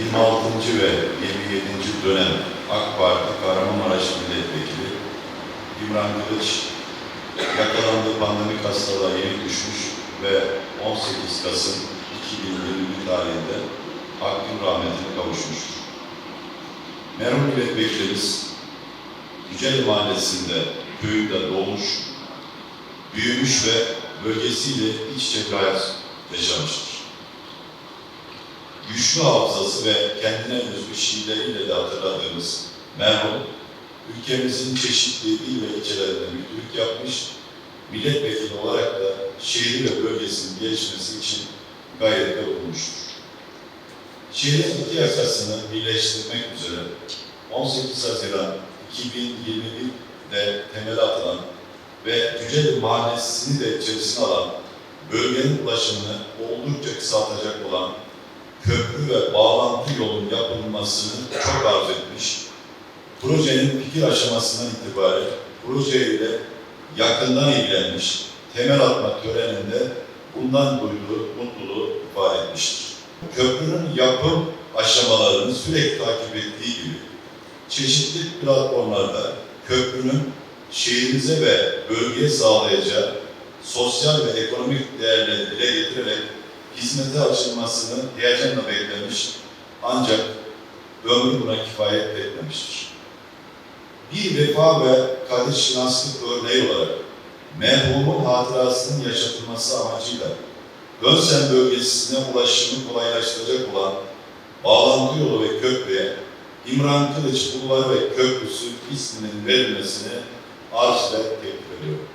26. ve 27. dönem AK Parti Kahramanmaraş Milletvekili İmran Kılıç yakalandığı pandemik hastalığa yenik düşmüş ve 18 Kasım 2021 tarihinde hakkın rahmetine kavuşmuştur. Merhum milletvekilimiz Yücel Mahallesi'nde köyünde doğmuş, büyümüş ve bölgesiyle iç içe hayat yaşamıştır. Güçlü hafızası ve kendine özgü şiirleriyle de hatırladığımız merhum, ülkemizin çeşitli il ve ilçelerinde müdürlük yapmış, milletvekili olarak da şehri ve bölgesinin gelişmesi için gayrette bulunmuştur. Şehrin iki yakasını birleştirmek üzere 18 Haziran 2021'de temeli atılan ve Cüceli Mahallesi'ni de içerisine alan bölgenin ulaşımını oldukça kısaltacak olan köprü ve bağlantı yolun yapılmasını çok arz etmiş. Projenin fikir aşamasından itibaren projeyle yakından ilgilenmiş, temel atma töreninde bundan duyduğu mutluluğu ifade etmiştir. Köprünün yapım aşamalarını sürekli takip ettiği gibi çeşitli platformlarda köprünün şehrimize ve bölgeye sağlayacağı sosyal ve ekonomik değerleri dile getirerek hizmete açılmasını heyecanla beklemiş ancak ömrü buna kifayet etmemiştir. Bir vefa ve kardeşşinaslık örneği olarak merhumun hatırasının yaşatılması amacıyla Gönsen bölgesine ulaşımı kolaylaştıracak olan bağlantı yolu ve köprüye İmran Kılıç Bulvarı ve Köprüsü isminin verilmesini arz ve teklif ediyorum.